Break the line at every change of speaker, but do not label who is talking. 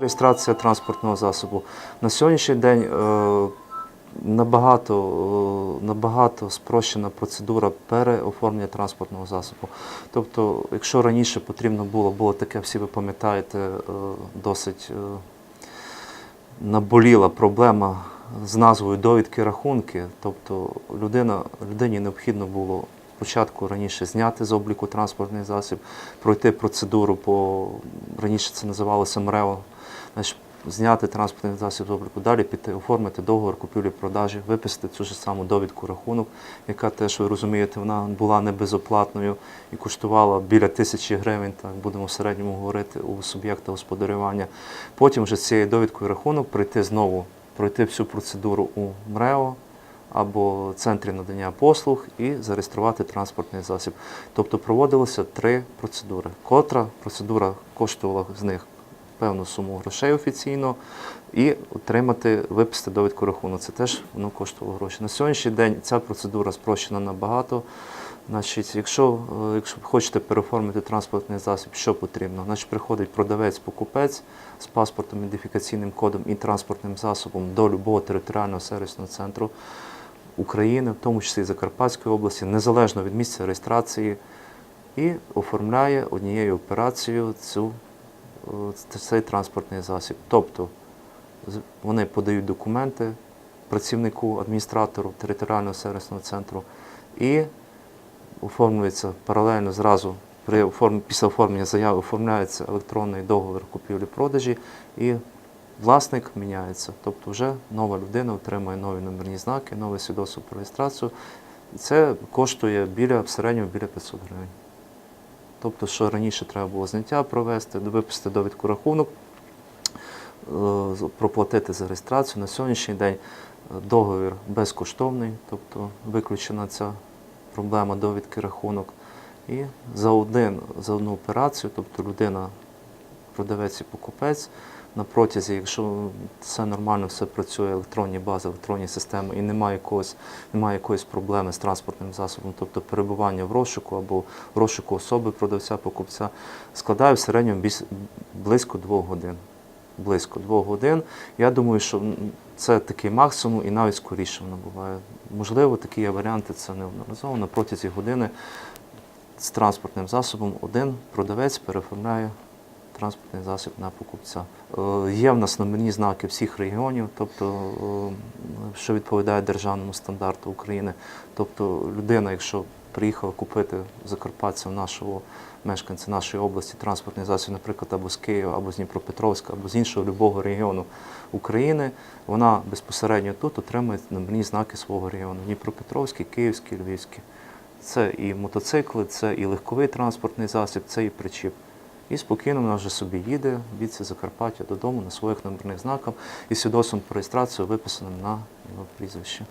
Реєстрація транспортного засобу. На сьогоднішній день е, набагато, е, набагато спрощена процедура переоформлення транспортного засобу. Тобто, якщо раніше потрібно було, було таке, всі ви пам'ятаєте, е, досить наболіла проблема з назвою довідки рахунки. Тобто людина, людині необхідно було спочатку раніше зняти з обліку транспортний засіб, пройти процедуру по раніше це називалося МРЕО, зняти транспортний засіб з обліку, далі піти, оформити договор купівлі-продажі, виписати цю ж саму довідку рахунок, яка теж, ви розумієте, вона була не безоплатною і коштувала біля тисячі гривень, так будемо в середньому говорити, у суб'єкта господарювання. Потім вже з цією довідкою рахунок пройти знову, пройти всю процедуру у МРЕО, або центрі надання послуг і зареєструвати транспортний засіб. Тобто проводилося три процедури. Котра процедура коштувала з них певну суму грошей офіційно і отримати, виписати довідку рахунок. Це теж воно коштувало гроші. На сьогоднішній день ця процедура спрощена набагато. Значить, якщо, е, якщо хочете переоформити транспортний засіб, що потрібно? Значить, приходить продавець-покупець з паспортом, ідентифікаційним кодом і транспортним засобом до любого територіального сервісного центру України, в тому числі Закарпатської області, незалежно від місця реєстрації, і оформляє однією операцією цю, цей транспортний засіб. Тобто вони подають документи працівнику, адміністратору територіального сервісного центру і оформлюється паралельно зразу при оформ... після оформлення заяви оформляється електронний договір купівлі-продажі і власник міняється. Тобто вже нова людина отримує нові номерні знаки, нове свідоцтво про реєстрацію. Це коштує біля в середньому біля 500 гривень. Тобто, що раніше треба було зняття провести, випустити довідку рахунок, е, проплатити за реєстрацію. На сьогоднішній день е, договір безкоштовний, тобто виключена ця проблема довідки рахунок. І за один за одну операцію, тобто людина, продавець і покупець, на протязі, якщо все нормально, все працює, електронні бази, електронні системи, і немає якогось, немає якоїсь проблеми з транспортним засобом, тобто перебування в розшуку або в розшуку особи продавця-покупця, складає в середньому близько двох годин. Близько двох годин. Я думаю, що це такий максимум і навіть скоріше воно буває. Можливо, такі є варіанти, це неодноразово. На протязі години з транспортним засобом один продавець переоформляє транспортний засіб на покупця. Е, Є в нас номерні знаки всіх регіонів, тобто, е, що відповідає державному стандарту України. Тобто людина, якщо приїхала купити закарпатця нашого мешканця нашої області транспортний засіб, наприклад, або з Києва, або з Дніпропетровська, або з іншого любого регіону України, вона безпосередньо тут отримує номерні знаки свого регіону: Дніпропетровський, Київський, Львівський. Це і мотоцикли, це і легковий транспортний засіб, це і причіп. І спокійно вона вже собі їде від Закарпаття додому на своїх номерних знаках і свідоцтвом про реєстрацію виписаним на його прізвище.